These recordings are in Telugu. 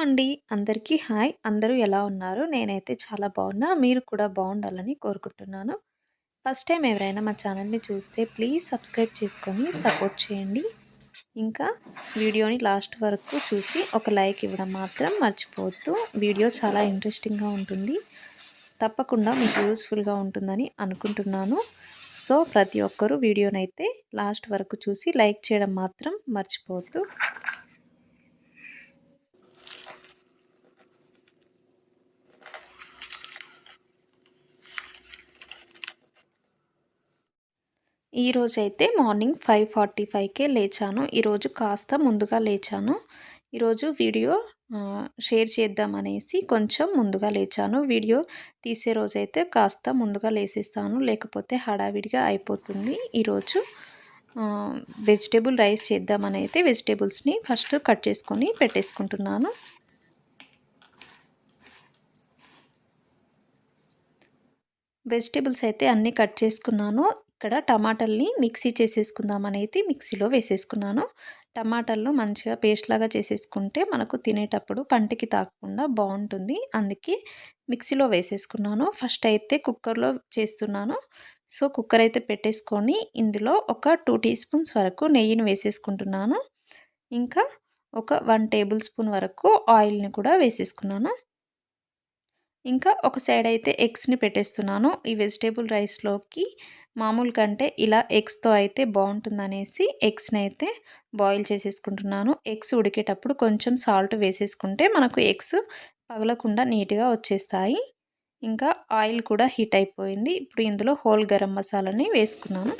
అండి. అందరికీ హాయ్. అందరూ ఎలా ఉన్నారు? నేనైతే చాలా బాగున్నా. మీరు కూడా బాగుండాలని కోరుకుంటున్నాను. ఫస్ట్ టైం ఎవరైనా మా ఛానల్‌ని చూస్తే ప్లీజ్ సబ్స్క్రైబ్ చేసుకొని సపోర్ట్ చేయండి. ఇంకా వీడియోని లాస్ట్ వరకు చూసి ఒక లైక్ ఇవ్వడం మాత్రం మర్చిపోవద్దు. వీడియో చాలా ఇంట్రెస్టింగ్‌గా ఉంటుంది. తప్పకుండా మీకు యూస్‌ఫుల్‌గా ఉంటుందని అనుకుంటున్నాను. సో, ప్రతి ఒక్కరూ వీడియోనైతే లాస్ట్ వరకు చూసి లైక్ చేయడం మాత్రం మర్చిపోవద్దు. ఈరోజైతే మార్నింగ్ ఫైవ్ ఫార్టీ ఫైవ్కే లేచాను. ఈరోజు కాస్త ముందుగా లేచాను. ఈరోజు వీడియో షేర్ చేద్దామనేసి కొంచెం ముందుగా లేచాను. వీడియో తీసే రోజైతే కాస్త ముందుగా లేసేస్తాను. లేకపోతే హడావిడిగా అయిపోతుంది. ఈరోజు వెజిటేబుల్ రైస్ చేద్దామని అయితే వెజిటేబుల్స్ని ఫస్ట్ కట్ చేసుకొని పెట్టేసుకుంటున్నాను. వెజిటేబుల్స్ అయితే అన్నీ కట్ చేసుకున్నాను. ఇక్కడ టమాటల్ని మిక్సీ చేసేసుకుందామని అయితే మిక్సీలో వేసేసుకున్నాను. టమాటాలను మంచిగా పేస్ట్ లాగా చేసేసుకుంటే మనకు తినేటప్పుడు పంటికి తాకకుండా బాగుంటుంది. అందుకే మిక్సీలో వేసేసుకున్నాను. ఫస్ట్ అయితే కుక్కర్లో చేస్తున్నాను. సో కుక్కర్ అయితే పెట్టేసుకొని ఇందులో ఒక టూ టీ స్పూన్స్ వరకు నెయ్యిని వేసేసుకుంటున్నాను. ఇంకా ఒక వన్ టేబుల్ స్పూన్ వరకు ఆయిల్ని కూడా వేసేసుకున్నాను. ఇంకా ఒక సైడ్ అయితే ఎగ్స్ని పెట్టేస్తున్నాను. ఈ వెజిటేబుల్ రైస్లోకి మామూలు కంటే ఇలా ఎగ్స్తో అయితే బాగుంటుందనేసి ఎగ్స్ని అయితే బాయిల్ చేసేసుకుంటున్నాను. ఎగ్స్ ఉడికేటప్పుడు కొంచెం సాల్ట్ వేసేసుకుంటే మనకు ఎగ్స్ పగలకుండా నీట్గా వచ్చేస్తాయి. ఇంకా ఆయిల్ కూడా హీట్ అయిపోయింది. ఇప్పుడు ఇందులో హోల్ గరం మసాలాని వేసుకున్నాను.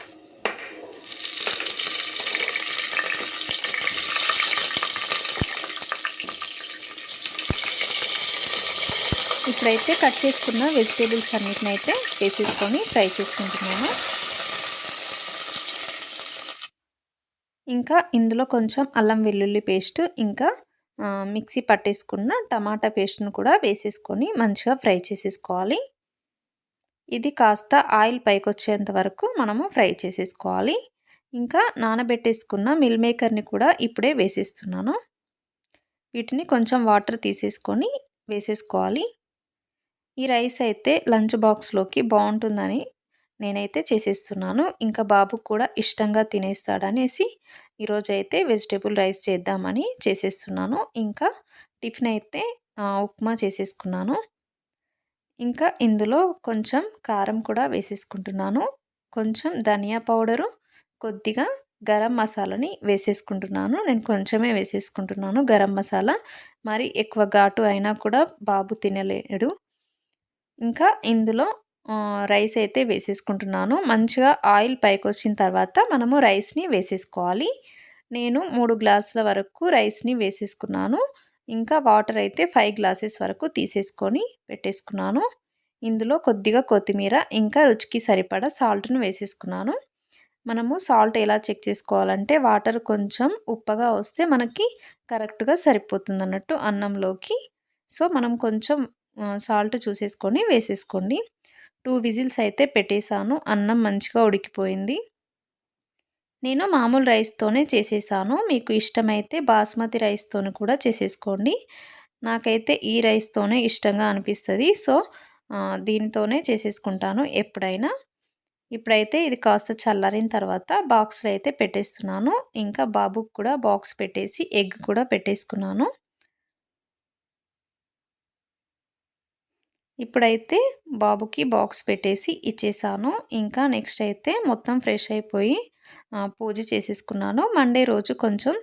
ఇప్పుడైతే కట్ చేసుకున్న వెజిటేబుల్స్ అన్నిటిని అయితే వేసేసుకొని ఫ్రై చేసుకుంటున్నాను. ఇంకా ఇందులో కొంచెం అల్లం వెల్లుల్లి పేస్ట్ ఇంకా మిక్సీ పట్టేసుకున్న టమాటా పేస్ట్ను కూడా వేసేసుకొని మంచిగా ఫ్రై చేసేసుకోవాలి. ఇది కాస్త ఆయిల్ పైకి వచ్చేంత వరకు మనము ఫ్రై చేసేసుకోవాలి. ఇంకా నానబెట్టేసుకున్న మిల్ మేకర్ని కూడా ఇప్పుడే వేసేస్తున్నాను. వీటిని కొంచెం వాటర్ తీసేసుకొని వేసేసుకోవాలి. ఈ రైస్ అయితే లంచ్ బాక్స్లోకి బాగుంటుందని నేనైతే చేసేస్తున్నాను. ఇంకా బాబుకు కూడా ఇష్టంగా తినేస్తాడనేసి ఈరోజు అయితే వెజిటేబుల్ రైస్ చేద్దామని చేసేస్తున్నాను. ఇంకా టిఫిన్ అయితే ఉప్మా చేసేసుకున్నాను. ఇంకా ఇందులో కొంచెం కారం కూడా వేసేసుకుంటున్నాను. కొంచెం ధనియా పౌడరు కొద్దిగా గరం మసాలాని వేసేసుకుంటున్నాను. నేను కొంచెమే వేసేసుకుంటున్నాను గరం మసాలా. మరి ఎక్కువ ఘాటు అయినా కూడా బాబు తినలేడు. ఇంకా ఇందులో రైస్ అయితే వేసేసుకుంటున్నాను. మంచిగా ఆయిల్ పైకి వచ్చిన తర్వాత మనము రైస్ని వేసేసుకోవాలి. నేను మూడు గ్లాసుల వరకు రైస్ని వేసేసుకున్నాను. ఇంకా వాటర్ అయితే ఫైవ్ గ్లాసెస్ వరకు తీసేసుకొని పెట్టేసుకున్నాను. ఇందులో కొద్దిగా కొత్తిమీర ఇంకా రుచికి సరిపడా సాల్ట్ను వేసేసుకున్నాను. మనము సాల్ట్ ఎలా చెక్ చేసుకోవాలంటే వాటర్ కొంచెం ఉప్పగా వస్తే మనకి కరెక్ట్గా సరిపోతుంది అన్నట్టు అన్నంలోకి. సో మనం కొంచెం సాల్ట్ చూసేసుకొని వేసేసుకోండి. టూ విజిల్స్ అయితే పెట్టేశాను. అన్నం మంచిగా ఉడికిపోయింది. నేను మామూలు రైస్తోనే చేసేసాను మీకు ఇష్టమైతే బాస్మతి రైస్తోని కూడా చేసేసుకోండి. నాకైతే ఈ రైస్తోనే ఇష్టంగా అనిపిస్తుంది. సో దీనితోనే చేసేసుకుంటాను ఎప్పుడైనా. ఇప్పుడైతే ఇది కాస్త చల్లారిన తర్వాత బాక్స్లో అయితే పెట్టేస్తున్నాను. ఇంకా బాబుకి కూడా బాక్స్ పెట్టేసి ఎగ్ కూడా పెట్టేసుకున్నాను. ఇప్పుడైతే బాబుకి బాక్స్ పెట్టేసి ఇచ్చేసాను. ఇంకా నెక్స్ట్ అయితే మొత్తం ఫ్రెష్ అయిపోయి పూజ చేసేసుకున్నాను. మండే రోజు కొంచెం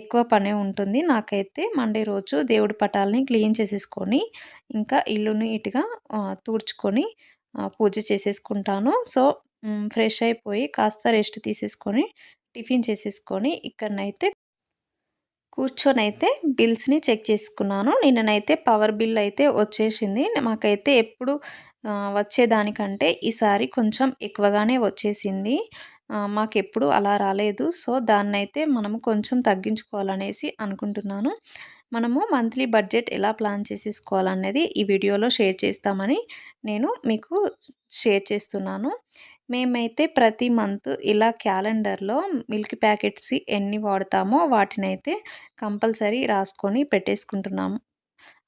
ఎక్కువ పనే ఉంటుంది. నాకైతే మండే రోజు దేవుడి పటాలని క్లీన్ చేసేసుకొని ఇంకా ఇల్లుని ఇటుగా తుడుచుకొని పూజ చేసేసుకుంటాను. సో ఫ్రెష్ అయిపోయి కాస్త రెస్ట్ తీసేసుకొని టిఫిన్ చేసేసుకొని ఇక్కడనైతే కూర్చొని అయితే బిల్స్ని చెక్ చేసుకున్నాను. నిన్ననైతే పవర్ బిల్ అయితే వచ్చేసింది. మాకైతే ఎప్పుడు వచ్చేదానికంటే ఈసారి కొంచెం ఎక్కువగానే వచ్చేసింది. మాకు ఎప్పుడు అలా రాలేదు. సో దాన్ని అయితే మనము కొంచెం తగ్గించుకోవాలనేసి అనుకుంటున్నాను. మనము మంత్లీ బడ్జెట్ ఎలా ప్లాన్ చేసేసుకోవాలనేది ఈ వీడియోలో షేర్ చేస్తామని నేను మీకు షేర్ చేస్తున్నాను. మేమైతే ప్రతి మంత్ ఇలా క్యాలెండర్‌లో మిల్క్ ప్యాకెట్స్ ఎన్ని వాడతామో వాటినైతే కంపల్సరీ రాసుకొని పెట్టేసుకుంటున్నాము.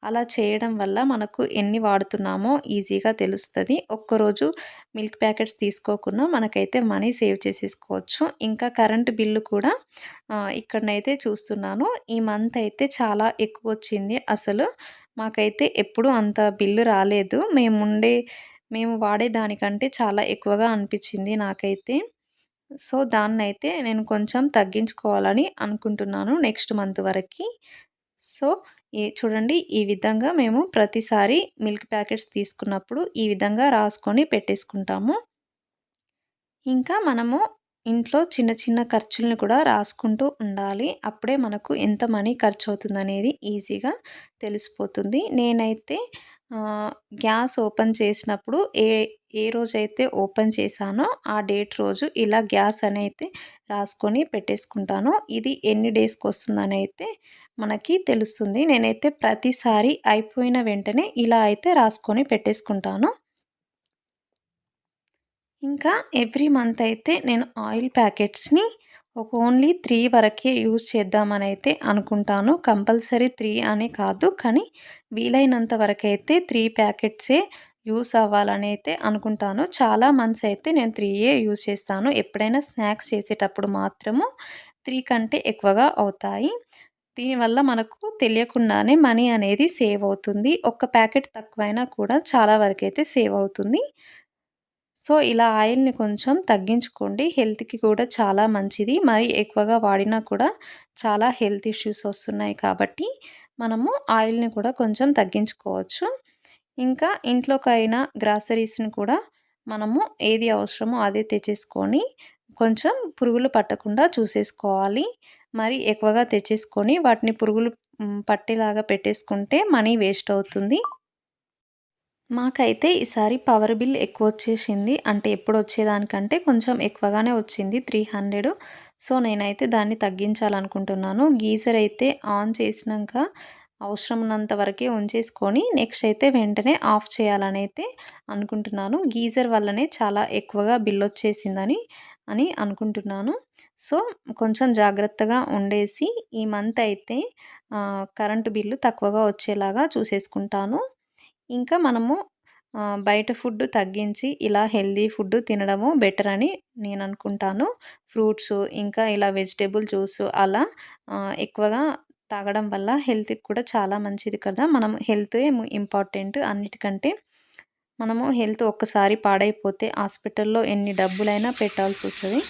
అలా చేయడం వల్ల మనకు ఎన్ని వాడుతున్నామో ఈజీగా తెలుస్తుంది ఒక్కరోజు మిల్క్ ప్యాకెట్స్ తీసుకోకుండా మనకైతే మనీ సేవ్ చేసేసుకోవచ్చు. ఇంకా కరెంట్ బిల్లు కూడా ఇక్కడనైతే చూస్తున్నాను. ఈ మంత్ అయితే చాలా ఎక్కువ వచ్చింది అసలు మాకైతే ఎప్పుడు అంత బిల్లు రాలేదు. మేముండే మేము వాడే దానికంటే చాలా ఎక్కువగా అనిపించింది నాకైతే. సో, దాన్నైతే నేను కొంచెం తగ్గించుకోవాలని అనుకుంటున్నాను నెక్స్ట్ మంత్ వరకు సో, ఈ చూడండి ఈ విధంగా మేము ప్రతిసారి మిల్క్ ప్యాకెట్స్ తీసుకున్నప్పుడు ఈ విధంగా రాసుకొని పెట్టేసుకుంటాము. ఇంకా మనము ఇంట్లో చిన్న చిన్న ఖర్చులను కూడా రాసుకుంటూ ఉండాలి. అప్పుడే మనకు ఎంత మనీ ఖర్చు అవుతుందనేది ఈజీగా తెలిసిపోతుంది. నేనైతే గ్యాస్ ఓపెన్ చేసినప్పుడు ఏ ఏ రోజైతే ఓపెన్ చేశానో ఆ డేట్ రోజు ఇలా గ్యాస్ అనైతే రాసుకొని పెట్టేసుకుంటాను. ఇది ఎన్ని డేస్కి వస్తుందనైతే మనకి తెలుస్తుంది. నేనైతే ప్రతిసారి అయిపోయిన వెంటనే ఇలా అయితే రాసుకొని పెట్టేసుకుంటాను. ఇంకా ఎవ్రీ మంత్ అయితే నేను ఆయిల్ ప్యాకెట్స్‌ని ఒక ఓన్లీ త్రీ వరకే యూజ్ అయితే అనుకుంటాను. కంపల్సరీ త్రీ అని కాదు. కానీ వీలైనంత వరకైతే త్రీ ప్యాకెట్సే యూస్ అవ్వాలని అయితే అనుకుంటాను. చాలా మంత్స్ అయితే నేను త్రీయే యూజ్ చేస్తాను. ఎప్పుడైనా స్నాక్స్ చేసేటప్పుడు మాత్రము త్రీ కంటే ఎక్కువగా అవుతాయి. దీనివల్ల మనకు తెలియకుండానే మనీ అనేది సేవ్ అవుతుంది. ఒక్క ప్యాకెట్ తక్కువైనా కూడా చాలా వరకైతే సేవ్ అవుతుంది. సో, ఇలా ఆయిల్‌ని కొంచెం తగ్గించుకోండి. హెల్త్‌కి కూడా చాలా మంచిది. మరి ఎక్కువగా వాడినా కూడా చాలా హెల్త్ ఇష్యూస్ వస్తున్నాయి కాబట్టి మనము ఆయిల్‌ని కూడా కొంచెం తగ్గించుకోవచ్చు. ఇంకా ఇంట్లోకైనా గ్రాసరీస్‌ని కూడా మనము ఏది అవసరమో అదే తెచ్చేసుకొని కొంచెం పురుగులు పట్టకుండా చూసేసుకోవాలి. మరి ఎక్కువగా తెచ్చేసుకొని వాటిని పురుగులు పట్టేలాగా పెట్టేసుకుంటే మనీ వేస్ట్ అవుతుంది. మాకైతే ఈసారి పవర్ బిల్ ఎక్కువ వచ్చేసింది అంటే ఎప్పుడు వచ్చేదానికంటే కొంచెం ఎక్కువగానే వచ్చింది 300 సో, నేనైతే దాన్ని తగ్గించాలనుకుంటున్నాను. గీజర్ అయితే ఆన్ చేసినాక అవసరం ఉన్నంత వరకే ఉంచేసుకొని నెక్స్ట్ అయితే వెంటనే ఆఫ్ చేయాలని అయితే అనుకుంటున్నాను. గీజర్ వల్లనే చాలా ఎక్కువగా బిల్ వచ్చేసిందని అని అనుకుంటున్నాను. సో, కొంచెం జాగ్రత్తగా ఉండేసి ఈ మంత్ అయితే కరెంటు బిల్లు తక్కువగా వచ్చేలాగా చూసేసుకుంటాను. ఇంకా మనము బయట ఫుడ్ తగ్గించి ఇలా హెల్తీ ఫుడ్ తినడము బెటర్ అని నేను అనుకుంటాను ఫ్రూట్స్ ఇంకా ఇలా వెజిటేబుల్ జ్యూస్ అలా ఎక్కువగా తాగడం వల్ల హెల్త్‌కి కూడా చాలా మంచిది కదా! మనం హెల్తే ఇంపార్టెంట్ అన్నిటికంటే. మనము హెల్త్ ఒక్కసారి పాడైపోతే హాస్పిటల్‌లో ఎన్ని డబ్బులైనా వస్తుంది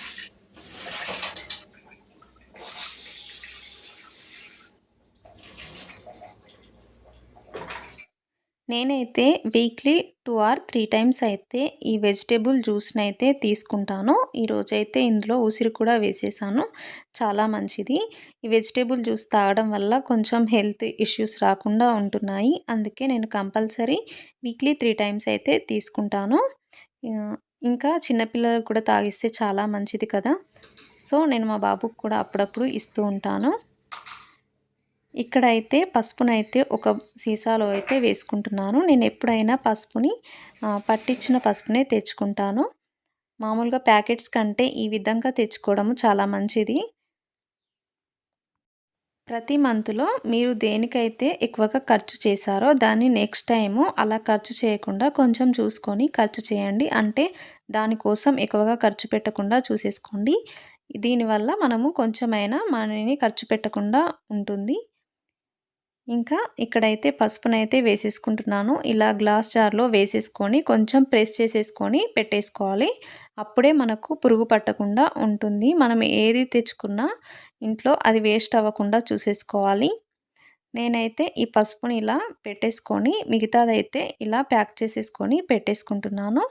నేనైతే weekly two or three times అయితే ఈ వెజిటేబుల్ జ్యూస్ని అయితే తీసుకుంటాను. ఈరోజైతే ఇందులో ఉసిరి కూడా వేసేసాను. చాలా మంచిది. ఈ వెజిటేబుల్ జ్యూస్ తాగడం వల్ల కొంచెం హెల్త్ ఇష్యూస్ రాకుండా ఉంటున్నాయి. అందుకే నేను కంపల్సరీ వీక్లీ త్రీ టైమ్స్ అయితే తీసుకుంటాను. ఇంకా చిన్నపిల్లలు కూడా తాగిస్తే చాలా మంచిది కదా! సో, నేను మా బాబుకు కూడా అప్పుడప్పుడు ఇస్తూ ఉంటాను. ఇక్కడైతే పసుపునైతే ఒక సీసాలో అయితే వేసుకుంటున్నాను. నేను ఎప్పుడైనా పసుపుని పట్టించిన పసుపునే తెచ్చుకుంటాను. మామూలుగా ప్యాకెట్స్ కంటే ఈ విధంగా తెచ్చుకోవడము చాలా మంచిది. ప్రతి మంత్‌లో మీరు దేనికైతే ఎక్కువగా ఖర్చు చేశారో దాన్ని నెక్స్ట్ టైము అలా ఖర్చు చేయకుండా కొంచెం చూసుకొని ఖర్చు చేయండి. అంటే దానికోసం ఎక్కువగా ఖర్చు పెట్టకుండా చూసేసుకోండి. దీనివల్ల మనము కొంచెమైనా మనీని ఖర్చు పెట్టకుండా ఉంటుంది. ఇంకా ఇక్కడైతే పసుపునైతే వేసేసుకుంటున్నాను. ఇలా గ్లాస్ జార్‌లో వేసేసుకొని కొంచెం ప్రెస్ చేసేసుకొని పెట్టేసుకోవాలి. అప్పుడే మనకు పురుగు పట్టకుండా ఉంటుంది. మనం ఏది తెచ్చుకున్నా ఇంట్లో అది వేస్ట్ అవ్వకుండా చూసేసుకోవాలి. నేనైతే ఈ పసుపుని ఇలా పెట్టేసుకొని మిగతాదైతే ఇలా ప్యాక్ చేసేసుకొని పెట్టేసుకుంటున్నాను.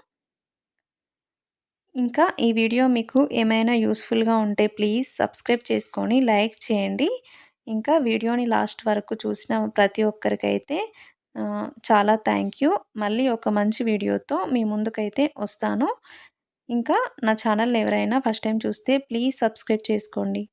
ఇంకా ఈ వీడియో మీకు ఏమైనా యూస్ఫుల్గా ఉంటే ప్లీజ్ సబ్స్క్రైబ్ చేసుకొని లైక్ చేయండి. ఇంకా వీడియోని లాస్ట్ వరకు చూసిన ప్రతి ఒక్కరికైతే చాలా థ్యాంక్ యూ. మళ్ళీ ఒక మంచి వీడియోతో మీ ముందుకైతే వస్తాను. ఇంకా నా ఛానల్ ఎవరైనా ఫస్ట్ టైం చూస్తే ప్లీజ్ సబ్స్క్రైబ్ చేసుకోండి.